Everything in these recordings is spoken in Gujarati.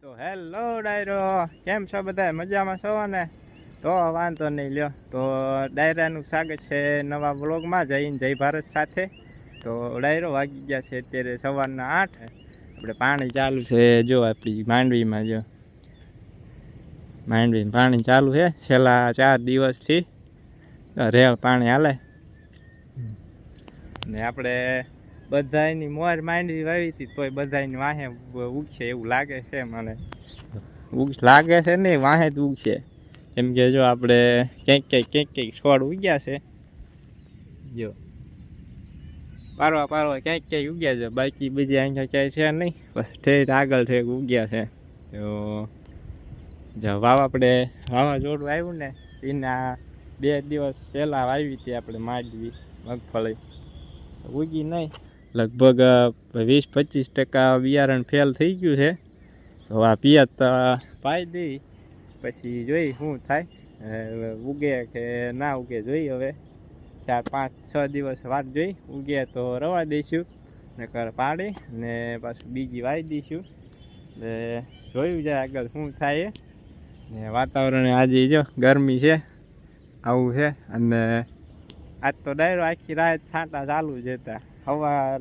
તો હેલો ડાયરો, કેમ છો બધા મજામાં છો ને? તો વાંધો નહીં લ્યો. તો ડાયરાનું સ્વાગત છે નવા બ્લોગમાં જઈને જય ભારત સાથે. તો ડાયરો વાગી ગયા છે અત્યારે સવારના આઠ. આપણે પાણી ચાલુ છે. જો આપણી માંડવીમાં જો. માંડવીમાં પાણી ચાલુ છે. છેલ્લા ચાર દિવસથી રેલ પાણી હાલે. ને આપણે બધાયની મોર માંડવી વાવી હતી તોય બધાયની વાહે ઉગશે એવું લાગે છે મને. ઉગ, લાગે છે ને વાહે જ ઉગશે. કેમ કે જો આપણે ક્યાંક ક્યાંક ક્યાંક ક્યાંક છોડ ઉગ્યા છે. જો. પારવા પારવા ક્યાંક ક્યાંક ઉગ્યા છે. બાકી બીજી અહીંયા ક્યાંય છે નહીં. બસ ઠેઠ આગળ ઠેક ઉગ્યા છે. તો જો વાવ આપણે વાવાઝોડું આવ્યું ને, એના બે દિવસ પહેલાં વાવી હતી આપણે માંડવી, મગફળી. ઉગી નહીં. લગભગ વીસ પચીસ ટકા બિયારણ ફેલ થઈ ગયું છે. તો આ પિયત પાઈ દઈ, પછી જોઈ શું થાય. ઉગે કે ના ઉગે જોઈ હવે. ચાર, પાંચ, છ દિવસ વાત જોઈ. ઉગે તો રવા દઈશું, નકર પાડી, ને પાછું બીજી વાવી દઈશું. એટલે જોયું જાય આગળ શું થાય. ને વાતાવરણ આજે જો ગરમી છે, આવું છે. અને આજ તો ડાયરો આખી રાત છાંટા ચાલુ જ હતા. સવાર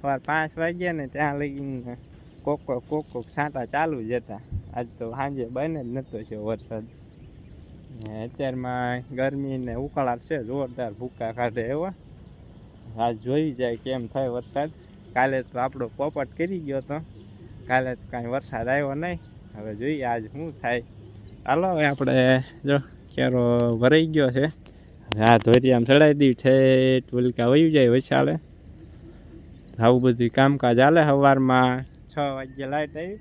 સવાર પાંચ વાગ્યા ને ત્યાં લઈને કોક કોક કોક છાંટા ચાલુ જ હતા. આજ તો સાંજે બને જ નહોતો છે વરસાદ. અત્યારમાં ગરમી ને ઉકાળાટ છે, જોરદાર ભૂકા કાઢે એવા. આજ જોઈ જાય કેમ થાય વરસાદ. કાલે તો આપણો પોપટ કરી ગયો તો. કાલે તો કાંઈ વરસાદ આવ્યો નહીં. હવે જોઈએ આજ શું થાય. ચાલો હવે આપણે જો કેરો ભરાઈ ગયો છે. હા ધોરી આમ ચડાવી દીધું છે ટુલકા વયું જાય વૈશાલે. આવું બધું કામકાજ હાલે સવારમાં છ વાગ્યે લાઈટ આવી.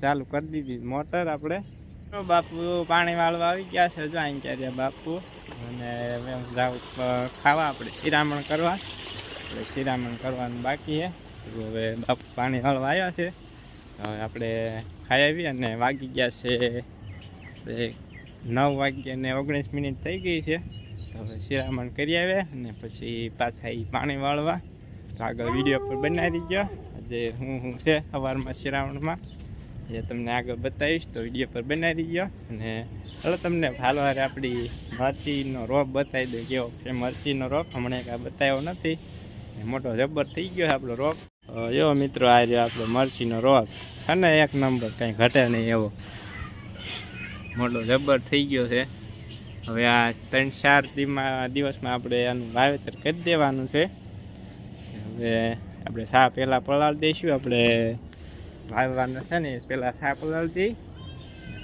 ચાલુ કરી દીધી મોટર આપણે. બાપુ પાણી વાળવા આવી ગયા છે જો અહીં ક્યારે બાપુ. અને જાવ ખાવા આપણે શિરામણ કરવા. એટલે શિરામણ કરવાનું બાકી છે. હવે બાપુ પાણી વાળવા આવ્યા છે. હવે આપણે ખાઈ આવી અને વાગી ગયા છે નવ વાગ્યા ને ઓગણીસ મિનિટ થઈ ગઈ છે. તો હવે શિરામણ કરી આવ્યા અને પછી પાછા એ પાણી વાળવા. આગળ વીડિયો પર બનાવી દીજો આજે હું હું છે સવારમાં શ્રાવણમાં. એ તમને આગળ બતાવીશ, તો વીડિયો પર બનાવી દીજો અને ચાલો તમને હાલો આપણી મરચીનો રોપ બતાવી દઉં, કેવો છે મરચીનો રોપ. હમણાં કાંઈ બતાવ્યો નથી. મોટો જબ્બર થઈ ગયો આપણો રોપ. એવો મિત્રો, આ રહ્યો આપણો મરચીનો રોપ. અને એક નંબર કાંઈ ઘટે નહીં એવો. મોટો જબ્બર થઈ ગયો છે. હવે આ ત્રણ ચાર દિવસમાં આપણે આનું વાવેતર કરી દેવાનું છે. હવે આપણે સા પહેલાં પલાળી દઈશું આપણે વાવવાના છે ને પહેલાં સા પલાળી દઈ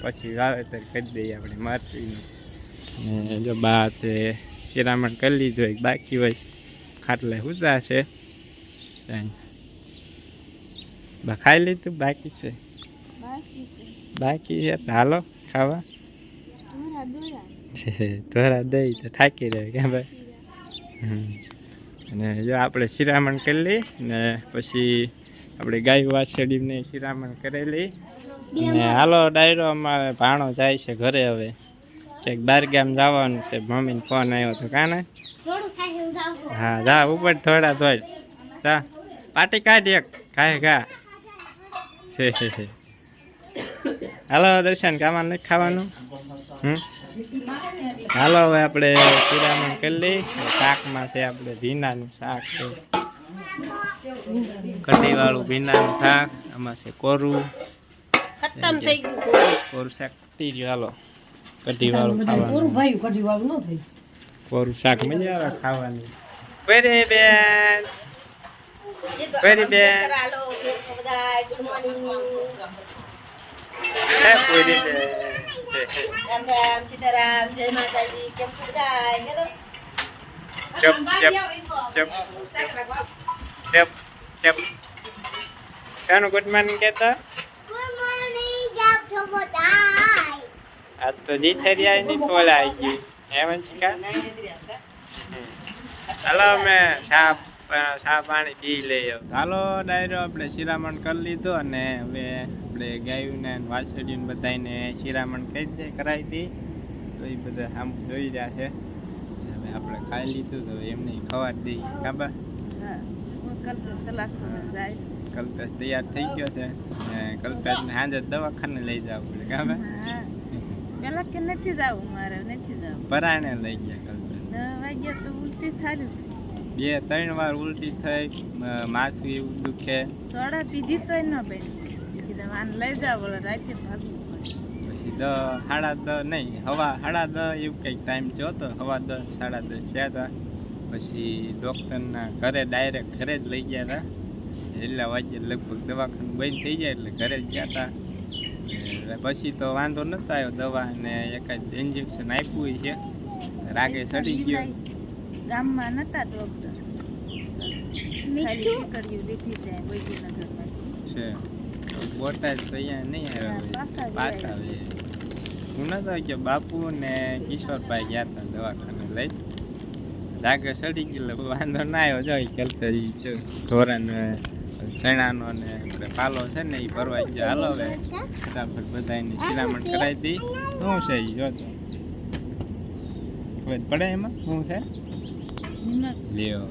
પછી વાવેતર કરી દઈએ આપણે મરચીનું જો બા તે શિરામણ કરી લીધું હોય બાકી હોય ખાટલે ઉતરા છે. બા ખાઈ લીધું? બાકી છે? બાકી છે. હાલો ખાવા. ધોરા દઈ તો થાકી રહ્યો કે ભાઈ? હમ. અને જો આપણે શિરામણ કરી લઈ ને પછી આપણે ગાય વાછડીને શિરામણ કરેલી અને હાલો ડાયરો અમારે ભાણો જાય છે ઘરે હવે. ક્યાંક બાર ગામ જવાનું છે મમ્મીને ફોન આવ્યો હતો કાને? હું જા ઉપર થોડા થોડ જા. પાટી કાઢ એક. ખાય ખા. હાલો દર્શન કામાં નથી ખાવાનું? હમ? હાલો હવે આપણે શિરામણ કરી લઈ શાકમાં છે આપણે ભીનાનું શાક છે. કઢીવાળું ભીનાનું શાક આમાં છે કોરું. ખતમ થઈ ગયું કોરું. શાક પી ગયું હાલો કઢીવાળું ખાવાનું. ભાઈ કઢી વાળું ન ભાઈ. કોરું શાક મજા આવે ખાવાની. પેરે બેન. એ તો ગુડ આમ રામ રામ, સીતારામ, જય માતાજી. કેમ બધાય? હેલો. ચપ ચપ ચપ ચપ ચપ ગુડ મોર્નિંગ કહેતા? આજ તો જીથેરી આવી નહીં તોલા આવી ગઈ. એમ છે કા? હાલો અમે સાપ ચા પાણી પી લઈએ. હાલો ડાયરો આપણે શિરામણ કરી લીધો અને હવે આપણે ગાયુંને વાછડીને બધાને શિરામણ કરી દે કરાવી હતી તો એ બધા આમ જોઈ રહ્યા છે. હવે આપણે ખાઈ લીધું તો એમને ખવા દઈએ કાબા. કલ્પેશ તૈયાર થઈ ગયો છે. કલ્પેશ કલ્પેશને સાંજે દવાખાને લઈ જવું પડે કાં હા પેલા કે નથી જવું મારે નથી જવું. પરાણે લઈ ગયા કલ્પેશ. વાગ્યા તો ઉલટી થાય બે ત્રણ વાર ઉલટી થઈ માથું એવું દુખે. સોડા પીધી તોય ન બેન. આને લઈ જાવ બોલે રાતે ભાગવું પછી દ સાડા દ નહીં હવા સાડા દ એવું કંઈક ટાઈમ થયો તો હવા દસ સાડા દસ થયા હતા પછી ડૉક્ટરના ઘરે ડાયરેક્ટ ઘરે જ લઈ ગયા હતા એટલા વાગે લગભગ દવાખાનું બંધ થઈ જાય એટલે ઘરે જ ગયા હતા એટલે પછી તો વાંધો નતો આવ્યો દવા ને એકાદ ઇન્જેક્શન આપ્યું છે. રાગે ચડી ગયો. ગામમાં નતા ડૉક્ટર છે. બોટાદ તો અહીંયા નહીં આવ્યા પાછા હું નતો કે બાપુ ને કિશોરભાઈ ગયા હતા દવાખાને લઈ. જાગે સડી ગયેલો વાંધો ના આવ્યો. જો ચાલતા ઢોરાને ચણાનો ને આપણે પાલો છે ને એ ભરવા ગયો. હાલો હવે ફટાફટ બધા એની શિરામણ કરાવી દી શું છે એ જો પડે એમાં? શું છે? લ્યો.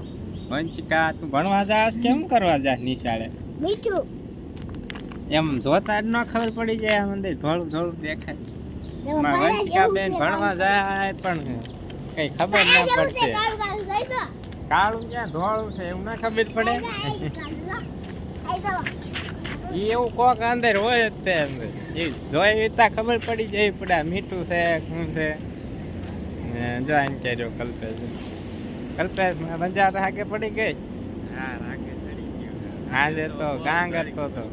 વંચિકા તું ભણવા જાસ કેમ કરવા જાસ નિશાળે? એમ જોતા જ ન ખબર પડી જાય આમ અંદર થોડું થોડું દેખાય. વંશિકા બેન ભણવા જાય પણ કઈ ખબર ના પડશે કાળું ક્યાં ધોળું છે એવું ના ખબર પડે? એ એવું કોક અંદર હોય જ તે અંદર. એ જોઈ વિતા ખબર પડી જાય પડે આ મીઠું છે શું છે. જો એમ કહેજો કલ્પેશ. કલ્પેશ મજા રાગે પડી ગઈ? હા રાગે ચડી ગયું. આજે તો ગાંગ કરતો તો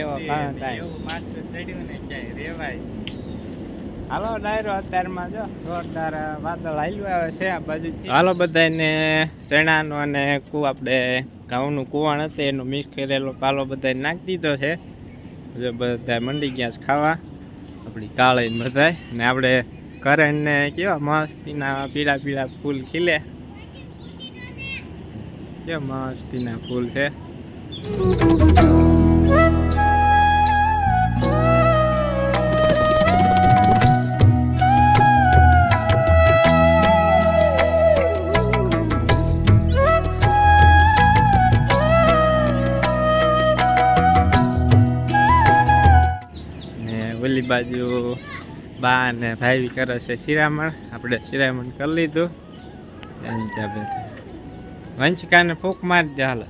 એવો કાં થાય. એવું માથે ચડ્યું ને ક્યાંય રેવાય. હાલો ડાયરો અત્યારમાં જો. જોરદાર વાદળ આવ્યું આવે છે આ બાજુ હાલો બધાને ચણાનો અને કુ આપણે ઘઉંનું કુવાણ હતું એનો મિક્સ કરેલો પાલો બધાય નાખી દીધો છે. જો બધા મંડી ગયા છે ખાવા. આપણી કાળી ને બધાય. ને આપણે કરણ ને કેવા મસ્તીના પીળા પીળા ફૂલ ખીલે. કેવા મસ્તીના ફૂલ છે. ઓલી બાજુ બા ને ભાઈ કરે છે શિરામણ. આપણે શિરામણ કરી લીધું. વંશિકાને ફૂંક મારી દે હાલો.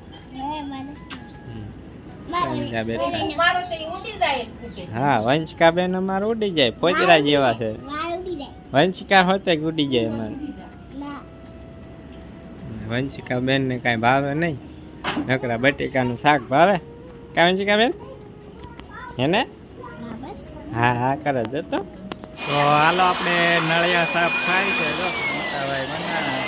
હા વંશિકા બેન અમારે ઉડી જાય. પોચરા જેવા છે. વંશિકા હોતે ઉડી જાય અમારે વંશિકા બેન ને કાંઈ ભાવે નહીં. નકરા બટેકાનું શાક ભાવે. કા વંશિકા બેન એને હા હા કરે છે તો. હાલો આપણે નળિયા સાફ થાય છે જો મોટાભાઈ બનાવે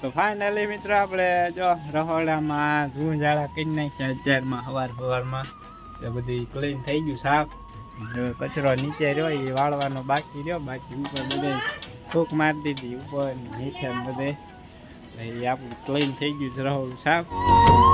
તો ફાઇનલી મિત્રો આપણે જો રહોડામાં ઝૂંઝાળા કરી નાખ્યા અત્યારમાં સવાર સવારમાં એ બધી ક્લીન થઈ ગયું, સાફ. કચરો નીચે રહ્યો, એ વાળવાનો બાકી રહ્યો. બાકી ઉપર બધે ફૂંક મારી દીધી, ઉપર નીચે બધે. એ આપણું ક્લીન થઈ ગયું રહોડું સાફ.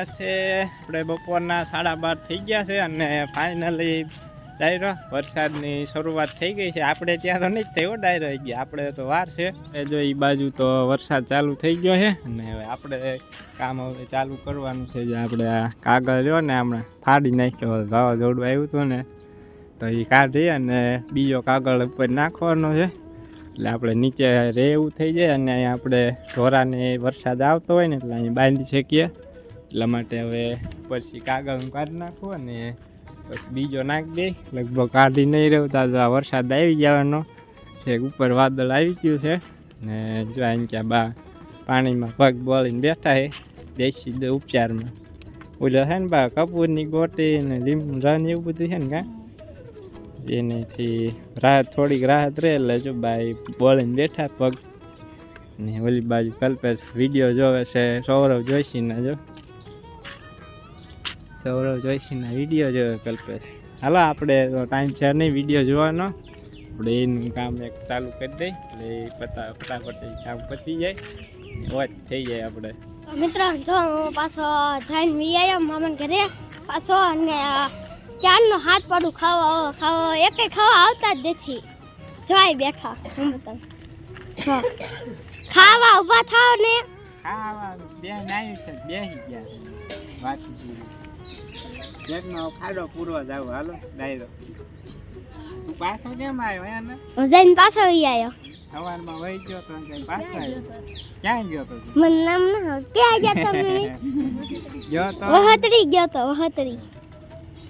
ગયા છે. આપણે બપોરના સાડા બાર થઈ ગયા છે અને ફાઇનલી ડાયરો, વરસાદની શરૂઆત થઈ ગઈ છે. આપણે ત્યાં તો નહીં થયો, ડાયરો ગયા. આપણે તો વાર છે. એ જો એ બાજુ તો વરસાદ ચાલુ થઈ ગયો છે અને હવે આપણે કામ હવે ચાલુ કરવાનું છે. જે આપણે આ કાગળ રહ્યો ને હમણાં ફાડી નાખ્યો વાવાઝોડું આવ્યું હતું ને, તો એ કાઢી અને બીજો કાગળ ઉપર નાખવાનો છે. એટલે આપણે નીચે રે એવું થઈ જાય અને અહીંયા આપણે ઢોરાને વરસાદ આવતો હોય ને એટલે અહીં બાંધી શકીએ. એટલા માટે હવે પછી કાગળ કાઢી નાખવું અને બીજો નાખી દઈ. લગભગ કાઢી નહીં રહેતા તો આ વરસાદ આવી જવાનો છે, ઉપર વાદળ આવી ગયું છે. ને જો અહીં ક્યાં બા પાણીમાં પગ બોલીને બેઠા છે, દેશી દ- ઉપચારમાં. ઓલો છે ને બા કપૂરની ગોટી ને લીંબુ રન એવું બધું છે ને કાં એનીથી રાહત, થોડીક રાહત રહે એટલે જો ભાઈ બોલીને બેઠા પગ. ને ઓલી બાજુ કલ્પેશ વીડિયો જોવે છે, સૌરવ જોશીના જો. સૌરવ જોશીના વીડિયો જોયો કલ્પેશ. હાલો આપણે તો ટાઈમ છે નહીં વીડિયો જોવાનો. આપણે એનું કામ એક ચાલુ કરી દઈ એટલે એ પતા ફટાફટ કામ પતી જાય. વોચ થઈ જાય આપણે. મિત્રો જો હું પાછો જઈને વી આવ્યો મામા ઘરે પાછો અને ક્યારનો હાથ પાડું ખાવા ખાવા એકે ખાવા આવતા જ નથી. જોઈ બેઠા હું બતાવું. ખાવા ઊભા થાવ ને. ખાવા બે નાઈ છે બેસી ગયા વાંચી પૂરી પેટનો પૂરો જાવ હાલો ડાયરો તું. પાછો કેમ આવ્યો એને હું જઈને પાછો વી આવ્યો. સવારમાં વહી ગયો તો કઈ પાછો આવ્યો. ક્યાં ગયો તો મને નામ ના ક્યાં ગયા તમે ગયો તો? વહતરી ગયો તો વહતરી.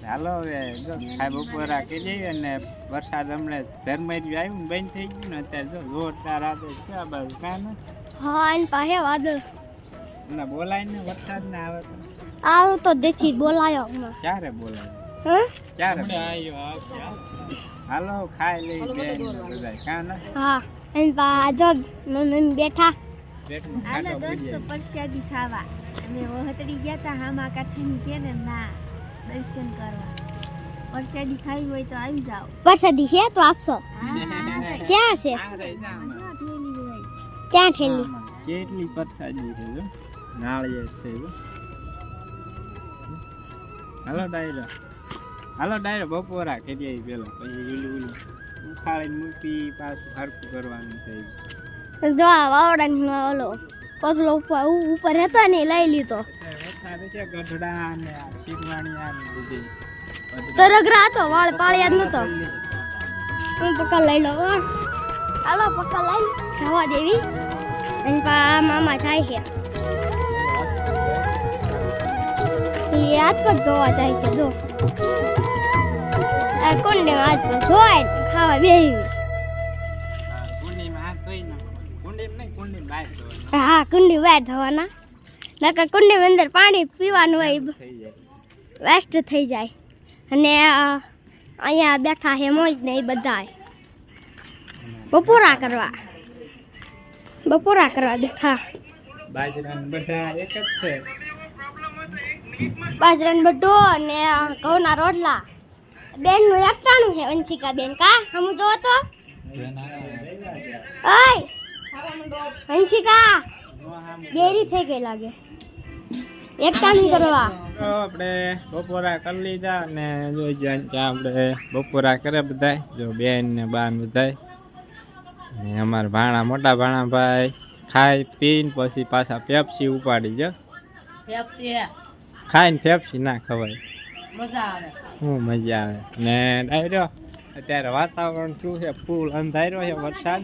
ચાલો હવે જો ખાઈ બપોરા કરી જઈએ અને વરસાદ હમણાં ધર્મરી આવ્યું બંધ થઈ ગયું ને અત્યારે જો જોરદાર આવે છે આ બાજુ. કાં ને? હા અને પાસે વાદળ. અને બોલાય ને વરસાદ ને આવે તો. આવું તો દેખી બોલાયો હમણાં. ક્યારે બોલાયો? હા? ક્યારે હાલો ખાઈ લઈ બે બધા કાન હા અને પા જો મમ્મી બેઠા. આના દોસ્તો પૂરી પ્રસાદી ખાવા. અમે વહતરી ગયા તા હામા કાંઠાની કે ને ના દર્શન કરવા. પરસાદી ખાવી હોય તો આવી જાઓ. પરસાદી છે તો આપશો? ક્યાં છે. ક્યાં ઠેલી કેટલી પરસાદી છે નાળિયેર છે હાલો ડાયરો. હાલો ડાયરો બપોરા કરીએ ઈ પેલો. પછી ઓલું ઓલું ઉખાડીને મૂકી પાછું હરકું કરવાનું છે જો આ વાવડા ઓલો પગલો ઉપર ઉપર હતો ને લઈ લીધો. ગઢડા ને આ બધી. તરગરા હતો વાળ પાળ્યા નતો. હું પકડ લઈ લો. હાલો પકડ લઈ જવા દેવી. અને પા મામા થાય છે. હાથ પગ ધોવા જાય છે જો. આ કુંડે હાથ પગ ધોવાય ખાવા બેહી હા, કુંડીમાં. કુંડીમાં કુંડીમાં બહાર કુંડી વાર ધોવાના. નકર કુંડી અંદર પાણી પીવાનું હોય વેસ્ટ થઈ જાય. અને અહીંયા બેઠા છે મોજ ને એ બધા બપોરા કરવા. બપોરા કરવા બેઠા. બાજરા બધા એક જ છે. બાજરાનો બઢો અને ઘઉંના રોટલા. બેનનું એકટાણું છે વંશિકા બેન. કા? હમ જો તો. ઓય વંશિકા. બેરી થઈ ગઈ લાગે. એકટાણું કરવા. આપણે બપોરા કરી લીધા અને જો આપણે બપોરા કરે બધા જો બેન ને બાન બધા ને અમારા ભાણા મોટા ભાણા ભાઈ ખાઈ પીને પછી પાછા પેપ્સી ઉપાડી જો. ખાઈને ફેફસી ના ખવાય. મજા શું મજા આવે. ને ડાયરો અત્યારે વાતાવરણ શું છે? ફૂલ અંધાર્યો છે વરસાદ.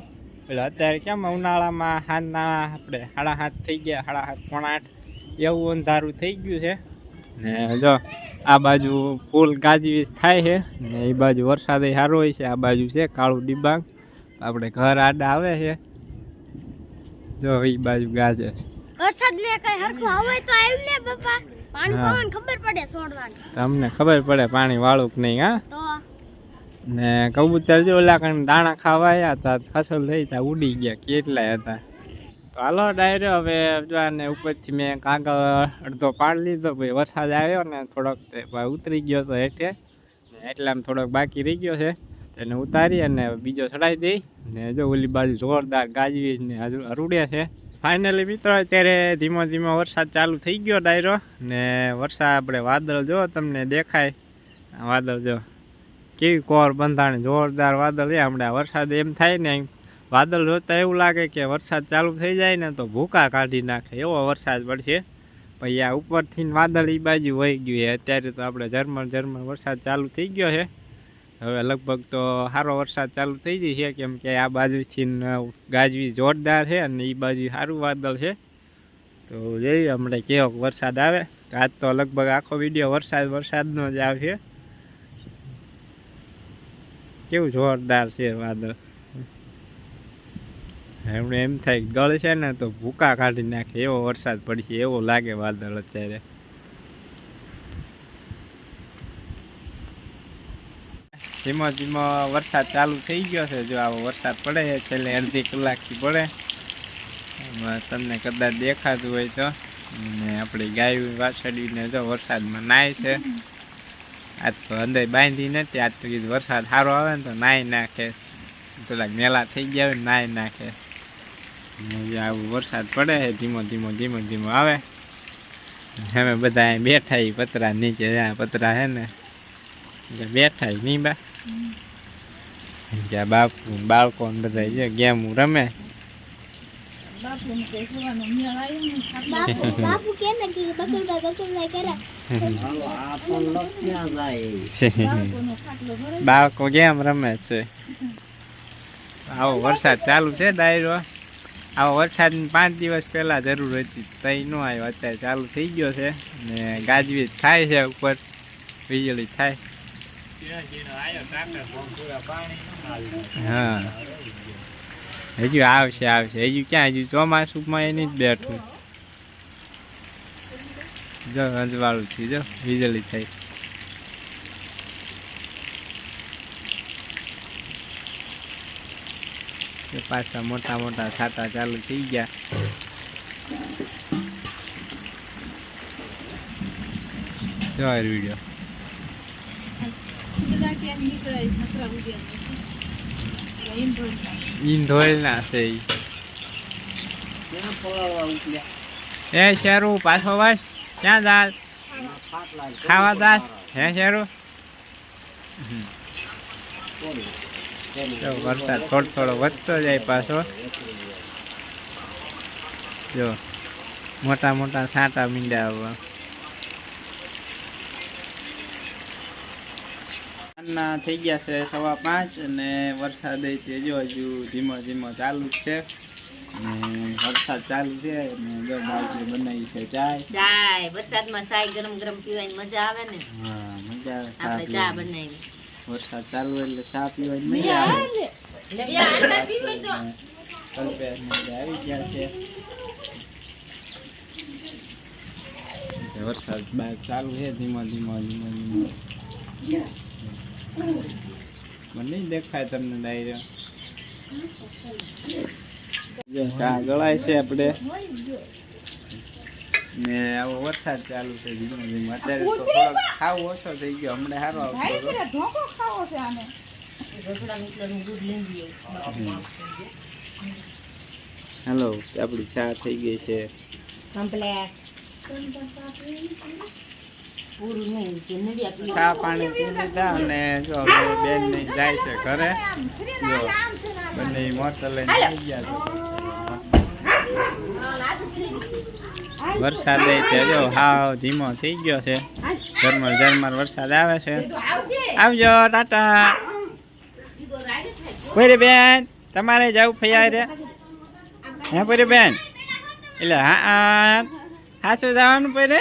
એટલે અત્યારે કેમ ઉનાળામાં હાથના આપણે સાડા હાથ થઈ ગયા સાડા હાથ પોણા આઠ એવું અંધારું થઈ ગયું છે. ને જો આ બાજુ ફૂલ ગાજવીજ થાય છે. ને એ બાજુ વરસાદ સારો હોય છે. આ બાજુ છે કાળું ડિબાંગ. આપણે ઘર આડા આવે છે. જો એ બાજુ ગાજે. વરસાદ ને કઈ હરખું આવે તો આવ્યું ને પપ્પા પાણી હા. ખબર પડે છોડવાની. તમને ખબર પડે પાણી વાળું કે નહીં હા? તો? ને કબૂતર જો ઓલા કણ દાણા ખાવા આવ્યા હતા ફસલ થઈ હતા ઉડી ગયા કેટલાય હતા. તો હાલો ડાયરો હવે જોવાને ઉપરથી મેં કાગળ અડધો પાડી લીધો પછી વરસાદ આવ્યો ને થોડોક ભાઈ ઉતરી ગયો તો હેઠે. ને આમ થોડોક બાકી રહી ગયો છે. તેને ઉતારી અને બીજો ચડાવી દઈ. ને જો ઓલી બાજુ જોરદાર ગાજવી ને હજુ અરુડ્યા છે. ફાઇનલી મિત્રો, અત્યારે ધીમો ધીમો વરસાદ ચાલુ થઈ ગયો ડાયરો ને વરસાદ આપણે વાદળ જો તમને દેખાય. વાદળ જો કેવી કોર બંધાણી, જોરદાર વાદળ છે. હમણાં વરસાદ એમ થાય ને વાદળ જોતા એવું લાગે કે વરસાદ ચાલુ થઈ જાય ને તો ભૂકા કાઢી નાખે. એવો વરસાદ પડશે પછી આ ઉપરથી વાદળ એ બાજુ વહી ગયું છે. અત્યારે તો આપણે ઝરમર ઝરમર વરસાદ ચાલુ થઈ ગયો છે. હવે લગભગ તો સારો વરસાદ ચાલુ થઈ જશે કેમ કે આ બાજુથી ગાજવી જોરદાર છે અને એ બાજુ સારું વાદળ છે. તો જોઈએ, હમણાં કેવો વરસાદ આવે. આજ તો લગભગ આખો વીડિયો વરસાદ વરસાદનો જ આવશે કેવું જોરદાર છે વાદળ. એમણે એમ થાય ગળ છે ને તો ભૂકા કાઢી નાખે, એવો વરસાદ પડશે એવો લાગે વાદળ અત્યારે. ધીમો ધીમો વરસાદ ચાલુ થઈ ગયો છે. જો આવો વરસાદ પડે છેલ્લે અડધી કલાકથી પડે. તમને કદાચ દેખાતું હોય તો. અને આપણી ગાય વાછડીને જો વરસાદમાં નાય છે. આજ તો અંદર બાંધી નથી, આજ તો કીધું વરસાદ સારો આવે ને તો નાય નાખે. પેલા મેલા થઈ ગયા હોય નાહી નાખે. આવું વરસાદ પડે છે, ધીમો ધીમો ધીમો ધીમો આવે. અમે બધા બેઠા પતરા નીચે પતરા હે ને. બેઠા નહીં બા આ બાપુ બાળકો બધા છે ગેમ રમે. બાપુ બાપુ કે ને કે બકરડા બકરડા કરે. બાળકો ગેમ રમે છે. આવો વરસાદ ચાલુ છે ડાયરો. આવો વરસાદ પાંચ દિવસ પહેલા જરૂર હતી તઈ ન આવ્યો. અત્યારે ચાલુ થઈ ગયો છે ને ગાજવીજ થાય છે ઉપર. વીજળી થાય. હા. હજુ આવશે આવશે. હજુ ક્યાં? હજુ ચોમાસુમાં એની જ બેઠું. જો, અંજવાળું થયું. જો, વીજળી થઈ. પાછા મોટા મોટા છાતા ચાલુ થઈ ગયા. જો વીડિયો ઈન ના છે. એ શેરું, પાછો ખાવા દાસ હે શેરું. જો વરસાદ થોડો થોડો વધતો જાય પાછો. જો મોટા મોટા છાંટા મીંડા આવવા સાંજના થઈ ગયા છે સવા પાંચ અને વરસાદ તે જો હજુ ધીમો ધીમો ચાલુ જ છે. વરસાદ ચાલુ છે અને જો બાજરી બનાવી છે ચાય. ચાય વરસાદમાં ચાય ગરમ ગરમ પીવાની મજા આવે ને. હા મજા આવે ચા આપણે ચા બનાવી. વરસાદ ચાલુ હોય એટલે ચા પીવાની મજા આવે. કલ્પેશ ને બધા આવી ગયા છે. વરસાદ ચાલુ છે ધીમો ધીમો ધીમો ધીમો. મને દેખાય તમને ડાયરો. ગળાય છે આપણે. ને આવો વરસાદ ચાલુ છે ધીમો ધીમો. અત્યારે તો થોડોક ખાવ ઓછો થઈ ગયો. હમણાં સારો આવતો એટલાનું દૂધ હેલો આપણી ચા થઈ ગઈ છે. Complete. ચા પાણી પી લીધા અને જો બેન જાય છે ઘરે. જો, બંને મોટર લઈને ગયા છે. વરસાદ છે, જો, હાવ ધીમો થઈ ગયો છે. ઝરમર ઝરમર વરસાદ આવે છે. આવજો, ટાટા. કોઈ બેન, તમારે જવું ફૈયા રે હે ભરી બેન? એટલે હા હા. હાસું જવાનું પડે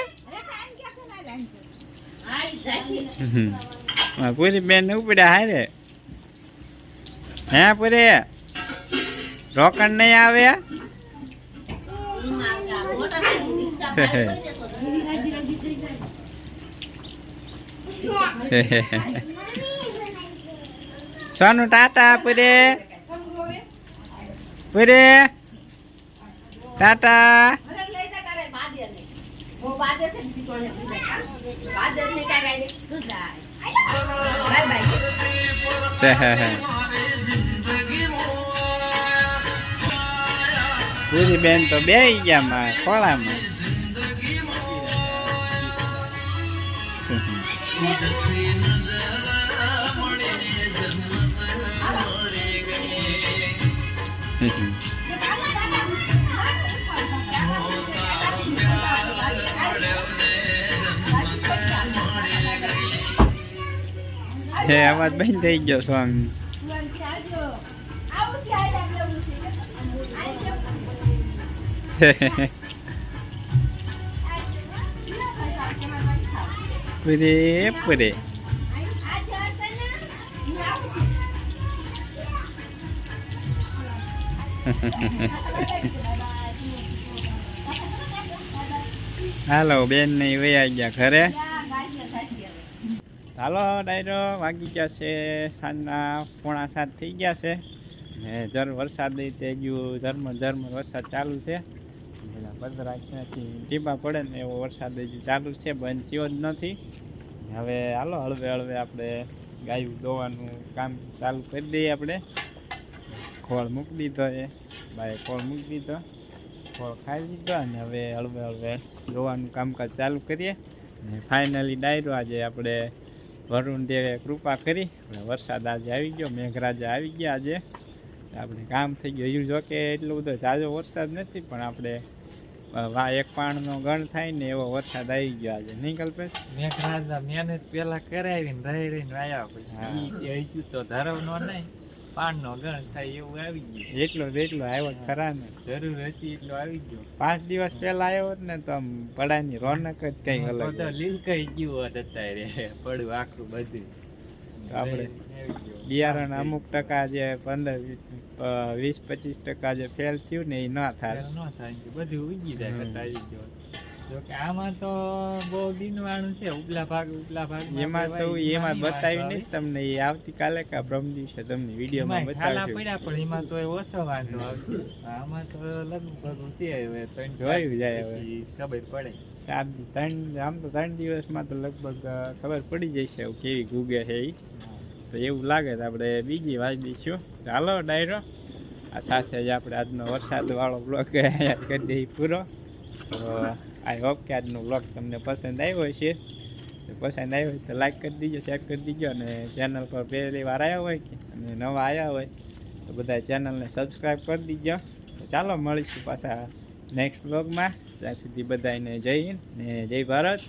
પૂરી બેન ઉપડ્યા હારે હે પૂરી રોકડ નહીં આવે સોનું ટાટા પૂરી પૂરી ટાટા પૂરી બેન તો બે ગયા માં ખોળામાં. હે અવાજ બંધ થઈ ગયો સ્વામી પૂરે પૂરે હાલો બેન ને વયા ગયા ઘરે હાલો, ડાયરો, વાગી ગયા છે સાંજના પોણા સાત થઈ ગયા છે. ને જર વરસાદ થઈ ગયું ઝરમર ઝરમર વરસાદ ચાલુ છે. પધરા ક્યાંથી ટીપા પડે ને એવો વરસાદ હજી ચાલુ છે, બંધ થયો જ નથી. હવે હાલો, હળવે હળવે આપણે ગાયું દોવાનું કામ ચાલુ કરી દઈએ આપણે. ખોળ મૂકી દીધો એ ભાઈ ખોળ મૂકી દીધો. ખોળ ખાઈ દીધો અને હવે હળવે હળવે દોવાનું કામકાજ ચાલુ કરીએ. અને ફાઇનલી ડાયરો આજે આપણે વરુણ દેવે કૃપા કરી આપણે વરસાદ આજે આવી ગયો મેઘરાજા આવી ગયા આજે. આપણે કામ થઈ ગયું. જો કે એટલો બધો ઝાઝો વરસાદ નથી પણ આપણે એક પાણનો ગણ થાય ને એવો વરસાદ આવી ગયો આજે. નહીં કલ્પેશ? મેઘરાજા મહેનત પહેલાં કરાવીને રહી રહીને આવ્યા. પછી હજુ તો ધરવનો નહીં. પાનનો ગણ થાય એવું આવી ગયું. એટલો એટલો આવ્યો ખરા ને જરૂર હતી એટલો આવી ગયો. પાંચ દિવસ પહેલા આવ્યો ને તો આમ પડાની રોનક જ કઈ અલગ તો. લીલકાઈ ગયું હોત અત્યારે પડ્યું આખું બધું. આપણે બિયારણ અમુક ટકા જે પંદર વીસ પચીસ ટકા જે ફેલ થયું ને એ ન થાય. ન થાય બધું ઉગી જાય કરતા આવી ગયો આમાં તો બહુ દિનવાણું છે ઉપલા ભાગ ઉપલા ભાગ એમાં તો એમાં બતાવી નહીં તમને એ આવતીકાલે કા પ્રમ દિવસે તમને વિડીયોમાં બતાવશું પડ્યા પણ એમાં તો ઓછો વાંધો આવશે આમાં તો લગભગ છે હવે ત્રણ જોયું જાય હવે. ખબર પડે. ત્રણ આમ તો ત્રણ દિવસમાં તો લગભગ ખબર પડી જશે કેવી ગુગે છે એ તો એવું લાગે તો આપણે બીજી વાત દઈશું. ચાલો ડાયરો આ સાથે જ આપણે આજનો વરસાદ વાળો બ્લોક કરી દઈએ પૂરો. તો આઈ હોપ કે આજનો બ્લોગ તમને પસંદ આવ્યો તો પસંદ આવ્યો હોય તો લાઈક કરી દીજો શેર કરી દીજો અને ચેનલ પર પહેલી વાર આવ્યા હોય કે અને નવા આવ્યા હોય તો બધા ચેનલને સબસ્ક્રાઈબ કરી દીજો. તો ચાલો મળીશું પાછા નેક્સ્ટ બ્લોગમાં ત્યાં સુધી બધાને જય ને જય ભારત.